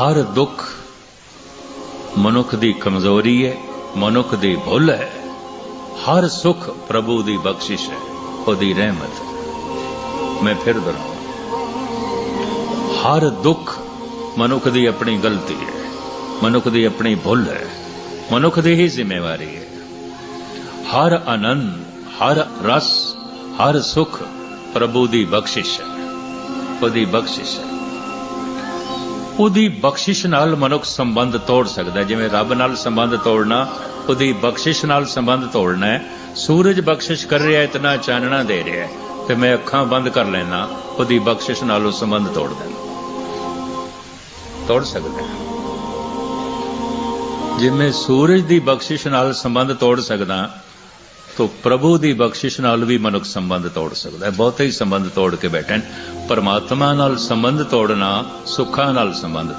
ਹਰ ਦੁੱਖ ਮਨੁੱਖ ਦੀ ਕਮਜ਼ੋਰੀ ਹੈ, ਮਨੁੱਖ ਦੀ ਭੁੱਲ ਹੈ। ਹਰ ਸੁਖ ਪ੍ਰਭੂ ਦੀ ਬਖਸ਼ਿਸ਼ ਹੈ, ਉਹਦੀ ਰਹਿਮਤ ਹੈ। ਮੈਂ ਫਿਰ ਦੁਹਰਾਉਂ ਹਰ ਦੁੱਖ ਮਨੁੱਖ ਦੀ ਆਪਣੀ ਗਲਤੀ ਹੈ, ਮਨੁੱਖ ਦੀ ਆਪਣੀ ਭੁੱਲ ਹੈ, ਮਨੁੱਖ ਦੀ ਹੀ ਜ਼ਿੰਮੇਵਾਰੀ ਹੈ। ਹਰ ਆਨੰਦ, ਹਰ ਰਸ, ਹਰ ਸੁਖ ਪ੍ਰਭੂ ਦੀ ਬਖਸ਼ਿਸ਼ ਹੈ, ਉਹਦੀ ਬਖਸ਼ਿਸ਼ ਹੈ। ਉਹਦੀ ਬਖਸ਼ਿਸ਼ ਨਾਲ ਮਨੁੱਖ ਸੰਬੰਧ ਤੋੜ ਸਕਦਾ ਜਿਵੇਂ ਰੱਬ ਨਾਲ ਸੰਬੰਧ ਤੋੜਨਾ, ਉਹਦੀ ਬਖਸ਼ਿਸ਼ ਨਾਲ ਸੰਬੰਧ ਤੋੜਨਾ ਹੈ। ਸੂਰਜ ਬਖਸ਼ਿਸ਼ ਕਰ ਰਿਹਾ ਇਤਨਾ ਚਾਨਣਾ ਦੇ ਰਿਹਾ ਹੈ। ਤੇ ਮੈਂ ਅੱਖਾਂ ਬੰਦ ਕਰ ਲੈਣਾ ਉਹਦੀ ਬਖਸ਼ਿਸ਼ ਨਾਲ ਉਹ ਸੰਬੰਧ ਤੋੜ ਦੇਣਾ ਤੋੜ ਸਕਦਾ ਜਿਵੇਂ ਸੂਰਜ ਦੀ ਬਖਸ਼ਿਸ਼ ਨਾਲ ਸੰਬੰਧ ਤੋੜ ਸਕਦਾ ਤਾਂ ਪ੍ਰਭੂ ਦੀ ਬਖਸ਼ਿਸ਼ ਨਾਲ ਵੀ ਮਨੁੱਖ ਸੰਬੰਧ ਤੋੜ ਸਕਦਾ ਹੈ। ਬਹੁਤੇ ਹੀ ਸੰਬੰਧ ਤੋੜ ਕੇ ਬੈਠੇ ਨੇ ਪਰਮਾਤਮਾ ਨਾਲ ਸੰਬੰਧ ਤੋੜਨਾ, ਸੁੱਖਾਂ ਨਾਲ ਸੰਬੰਧ ਤੋੜ